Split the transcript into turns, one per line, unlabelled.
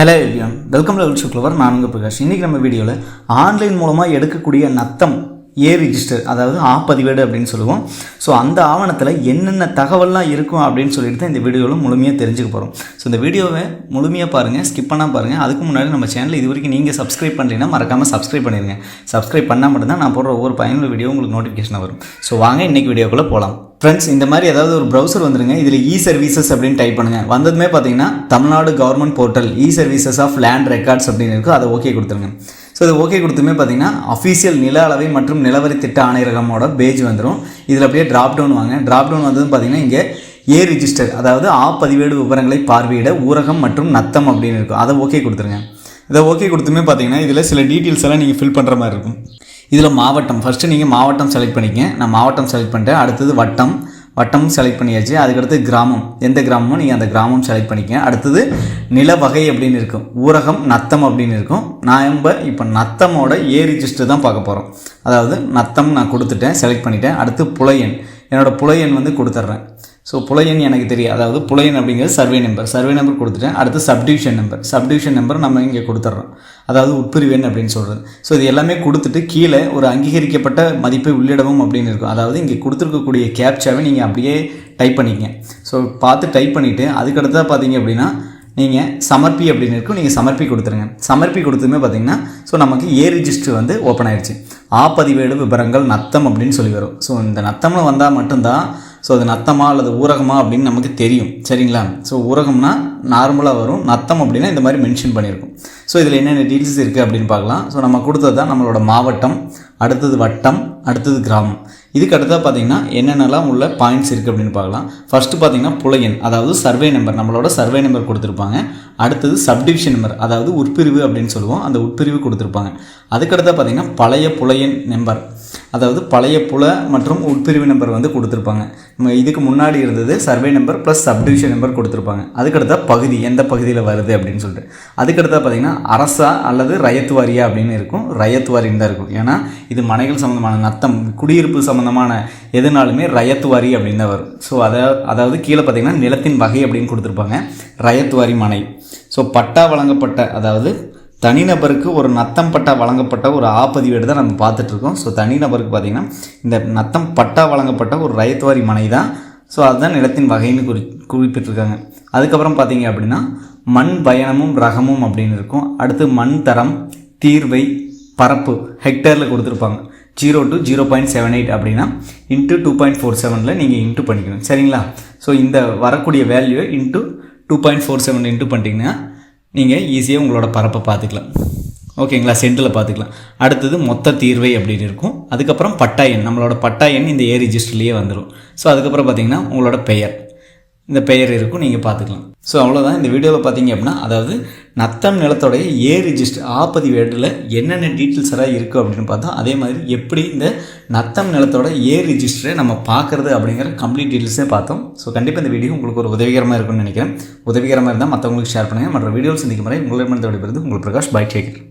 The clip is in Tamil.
ஹலோ எவ்ரியான் வெல்கம் லெவல் சுக்லவர் நான் உங்கள் பிரகாஷ். இன்றைக்கி நம்ம வீடியோவில் ஆன்லைன் மூலமாக எடுக்கக்கூடிய நத்தம் ஏ ரிஜிஸ்டர் அதாவது ஆப்பதிவேடு அப்படின்னு சொல்லுவோம். ஸோ அந்த ஆவணத்தில் என்னென்ன தகவல்லாம் இருக்கும் அப்படின்னு சொல்லிட்டு தான் இந்த வீடியோவில் முழுமையாக தெரிஞ்சுக்க போகிறோம் ஸோ இந்த வீடியோவை முழுமையாக பாருங்கள் ஸ்கிப் பண்ணால் பாருங்கள் அதுக்கு முன்னாடி நம்ம சேனல் இது வரைக்கும் நீங்கள் சப்ஸ்கிரைப் பண்ணலைன்னா மறக்காமல் சப்ஸ்கிரைப் பண்ணிடுங்க சப்ஸ்கிரைப் பண்ணால் மட்டும்தான் நான் போடுற ஒவ்வொரு பயனுள்ள வீடியோ உங்களுக்கு நோட்டிஃபிகேஷன் வரும். ஸோ வாங்க இன்றைக்கி வீடியோக்குள்ளே போகலாம் ஃப்ரெண்ட்ஸ் இந்த மாதிரி ஏதாவது ஒரு ப்ரௌசர் வந்துருங்க இதில் இ சர்வீசஸ் அப்படின்னு டைப் பண்ணுங்கள் வந்ததுமே பார்த்தீங்கன்னா Tamil Nadu government portal e services of land records அப்படின்னு இருக்கும் அதை ஓகே கொடுத்துருங்க. ஸோ இது ஓகே கொடுத்துமே பார்த்தீங்கன்னா அஃபீஷியல் நில அளவை மற்றும் நிலவரி திட்ட ஆணையரகமோட பேஜ் வந்துடும் இதில் அப்படியே ட்ராப் டவுன் வாங்க. ட்ராப் டவுன் வந்ததும் பார்த்தீங்கன்னா இங்கே ஏ ரிஜிஸ்டர் அதாவது ஆ பதிவேடு விவரங்களை பார்வையிட ஊரகம் மற்றும் நத்தம் அப்படின்னு இருக்கும். அதை ஓகே கொடுத்துருங்க. இதை ஓகே கொடுத்துமே பார்த்தீங்கன்னா இதில் சில டீட்டெயில்ஸ் எல்லாம் நீங்கள் ஃபில் பண்ணுற மாதிரி இருக்கும். இதில் மாவட்டம் ஃபஸ்ட்டு நீங்கள் மாவட்டம் செலக்ட் பண்ணிக்கங்க. நான் மாவட்டம் செலக்ட் பண்ணிட்டேன். அடுத்தது வட்டம். வட்டம் செலக்ட் பண்ணியாச்சு. அதுக்கடுத்து கிராமம். எந்த கிராமமோ நீங்கள் அந்த கிராமம் செலக்ட் பண்ணிக்கங்க. அடுத்தது நில வகை அப்படின்னு இருக்கும். ஊரகம் நத்தம் அப்படின்னு இருக்கும். நான் இப்போ நத்தமோட ஏ ரிஜிஸ்டர் தான் பார்க்க போகிறோம் அதாவது நத்தம் நான் கொடுத்துட்டேன் செலக்ட் பண்ணிட்டேன். அடுத்து புலையன். என்னோடய புலையன் வந்து கொடுத்துட்றேன். ஸோ புலையன் எனக்கு தெரியும் அதாவது புலையன் அப்படிங்கிறது சர்வே நம்பர் சர்வே நம்பர் கொடுத்துட்டேன். அடுத்து சப்டிவிஷன் நம்பர் சப்டிவிஷன் நம்பர் நம்ம இங்கே கொடுத்துட்றோம் அதாவது உட்பிரிவெண் அப்படின்னு சொல்கிறது ஸோ இது எல்லாமே கொடுத்துட்டு கீழே ஒரு அங்கீகரிக்கப்பட்ட மதிப்பை உள்ளிடவும் அப்படின்னு இருக்கும். அதாவது இங்கே கொடுத்துருக்கக்கூடிய கேப்சாவை நீங்கள் அப்படியே டைப் பண்ணிக்கங்க. ஸோ பார்த்து டைப் பண்ணிவிட்டு அதுக்கடுத்தா பார்த்தீங்க அப்படின்னா நீங்கள் சமர்ப்பி அப்படின்னு இருக்கும். நீங்கள் சமர்ப்பி கொடுத்துருங்க. சமர்ப்பி கொடுத்துமே பார்த்தீங்கன்னா ஸோ நமக்கு ஏ ரிஜிஸ்டர் வந்து ஓப்பன் ஆயிடுச்சு. ஆப்பதிவேடு விவரங்கள் நத்தம் அப்படின்னு சொல்லி வரும். ஸோ இந்த நத்தம்னு வந்தால் மட்டும்தான் ஸோ அது நத்தமா அல்லது ஊரகமா அப்படின்னு நமக்கு தெரியும். சரிங்களா? ஸோ ஊரகம்னா நார்மலாக வரும். நத்தம் அப்படின்னா இந்த மாதிரி மென்ஷன் பண்ணியிருக்கும். ஸோ இதில் என்னென்ன டீட்டெயில்ஸ் இருக்குது அப்படின்னு பார்க்கலாம். ஸோ நம்ம கொடுத்தது தான் நம்மளோட மாவட்டம் அடுத்தது வட்டம் அடுத்தது கிராமம். இதுக்கு அடுத்ததாக பார்த்தீங்கன்னா என்னென்னலாம் உள்ள பாயிண்ட்ஸ் இருக்குது அப்படின்னு பார்க்கலாம். ஃபஸ்ட்டு பார்த்தீங்கன்னா புலையன் அதாவது சர்வே நம்பர் நம்மளோட சர்வே நம்பர் கொடுத்துருப்பாங்க. அடுத்தது சப்டிவிஷன் நம்பர் அதாவது உட்பிரிவு அப்படின்னு சொல்லுவோம். அந்த உட்பிரிவு கொடுத்துருப்பாங்க. அதுக்கடுத்தா பார்த்தீங்கன்னா பழைய புலையன் நம்பர் அதாவது பழைய புல மற்றும் உட்பிரிவு நம்பர் வந்து கொடுத்துருப்பாங்க. இதுக்கு முன்னாடி இருந்தது survey number plus subdivision number கொடுத்துருப்பாங்க. அதுக்கடுத்தா பகுதி எந்த பகுதியில் வருது அப்படின்னு சொல்லிட்டு. அதுக்கடுத்தா பார்த்தீங்கன்னா அரசா அல்லது ரயத்து வாரியா அப்படின்னு இருக்கும். ரயத்து வாரின்னு தான் இருக்கும். ஏன்னா இது மனைகள் சம்மந்தமான நத்தம் குடியிருப்பு சம்மந்தமான எதுனாலுமே ரயத்து வாரி அப்படின்னு தான் வரும். ஸோ அதை அதாவது கீழே பார்த்தீங்கன்னா நிலத்தின் வகை அப்படின்னு கொடுத்துருப்பாங்க. ரயத்து வாரி மனை. ஸோ பட்டா வழங்கப்பட்ட அதாவது தனிநபருக்கு ஒரு நத்தம் பட்டா வழங்கப்பட்ட ஒரு ஆப்பதிவேடு தான் நம்ம பார்த்துட்ருக்கோம். ஸோ தனிநபருக்கு பார்த்திங்கன்னா இந்த நத்தம் பட்டா வழங்கப்பட்ட ஒரு ரயத்துவாரி மனை தான். ஸோ அதுதான் நிலத்தின் வகைன்னு குறி குறிப்பிட்டிருக்காங்க அதுக்கப்புறம் பார்த்தீங்க அப்படின்னா மண் பயணமும் ரகமும் அப்படின்னு இருக்கும். அடுத்து மண் தரம் தீர்வை பரப்பு ஹெக்டேரில் கொடுத்துருப்பாங்க. Zero to zero point seven eight அப்படின்னா இன்ட்டு டூ பாயிண்ட் ஃபோர் செவனில் நீங்கள் இன்ட்டு பண்ணிக்கணும். சரிங்களா? ஸோ இந்த வரக்கூடிய வேல்யூவை into two point four seven into பண்ணிட்டீங்கன்னா நீங்கள் ஈஸியாக உங்களோட பரப்பை பார்த்துக்கலாம். ஓகேங்களா? சென்டில் பார்த்துக்கலாம். அடுத்தது மொத்த தீர்வை அப்படின்னு இருக்கும். அதுக்கப்புறம் பட்டா எண். நம்மளோட பட்டா எண் இந்த ஏ ரிஜிஸ்டர்லேயே வந்துடும் ஸோ அதுக்கப்புறம் பார்த்தீங்கன்னா உங்களோட பெயர். இந்த பெயர் இருக்கும். நீங்கள் பார்த்துக்கலாம். ஸோ அவ்வளோதான் இந்த வீடியோவில் பார்த்தீங்க அப்படின்னா அதாவது நத்தம் நிலத்தோடைய ஏ ரிஜிஸ்டர் ஆப்பதி வேடில் என்னென்ன டீட்டெயில்ஸ் எல்லாம் இருக்குது அப்படின்னு பார்த்தா அதே மாதிரி எப்படி இந்த நத்தம் நிலத்தோட ஏ ரிஜிஸ்டரை நம்ம பார்க்குறது அப்படிங்கிற கம்ப்ளீட் டீட்டெயில்ஸே பார்த்தோம். ஸோ கண்டிப்பாக இந்த வீடியோ உங்களுக்கு ஒரு உதவிகரமாக இருக்கும்னு நினைக்கிறேன். உதவிகரமாக இருந்தால் மற்றவங்களுக்கு ஷேர் பண்ணுங்கள் மற்ற வீடியோஸ் சந்திக்கும் முறை உங்களிடமிருந்து விடைபெறுது உங்கள் பிரகாஷ் பை டேக்கர்